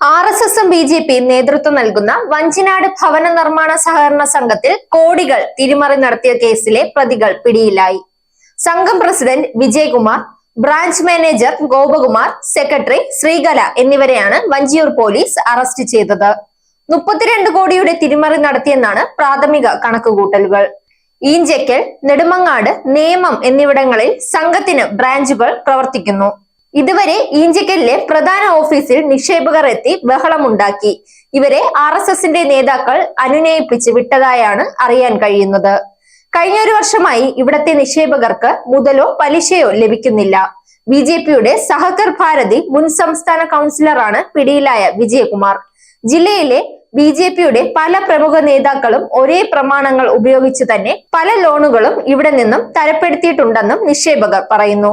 R S എസും B J പിയും നേതൃത്വം നൽകുന്ന വഞ്ചിനാട് ഭവന നിർമ്മാണ സഹകരണ സംഘത്തിൽ കോടികൾ തിരിമറി നടത്തിയ കേസിലെ പ്രതികൾ പിടിയിലായി. സംഘം president Vijayakumar branch manager Gopakumar secretary Sreekala എന്നിവരെയാണ് വഞ്ചിയൂർ പോലീസ് അറസ്റ്റ് ചെയ്തത്. മുപ്പത്തിരണ്ട് കോടിയുടെ തിരിമറി നടത്തിയെന്നാണ് പ്രാഥമിക കണക്കുകൂട്ടലുകൾ. ഈഞ്ചക്കൽ നെടുമങ്ങാട് നേമം എന്നിവിടങ്ങളിൽ സംഘത്തിന് ബ്രാഞ്ചുകൾ പ്രവർത്തിക്കുന്നു. ഇതുവരെ ഈഞ്ചക്കലിലെ പ്രധാന ഓഫീസിൽ നിക്ഷേപകർ എത്തി ബഹളമുണ്ടാക്കി. ഇവരെ ആർ എസ് എസിന്റെ നേതാക്കൾ അനുനയിപ്പിച്ച് വിട്ടതായാണ് അറിയാൻ കഴിയുന്നത്. കഴിഞ്ഞ ഒരു വർഷമായി ഇവിടത്തെ നിക്ഷേപകർക്ക് മുതലോ പലിശയോ ലഭിക്കുന്നില്ല. ബി ജെ പിയുടെ സഹകർ ഭാരതി മുൻ സംസ്ഥാന കൗൺസിലറാണ് പിടിയിലായ വിജയകുമാർ. ജില്ലയിലെ ബി ജെ പിയുടെ പല പ്രമുഖ നേതാക്കളും ഒരേ പ്രമാണങ്ങൾ ഉപയോഗിച്ച് തന്നെ പല ലോണുകളും ഇവിടെ നിന്നും തരപ്പെടുത്തിയിട്ടുണ്ടെന്നും നിക്ഷേപകർ പറയുന്നു.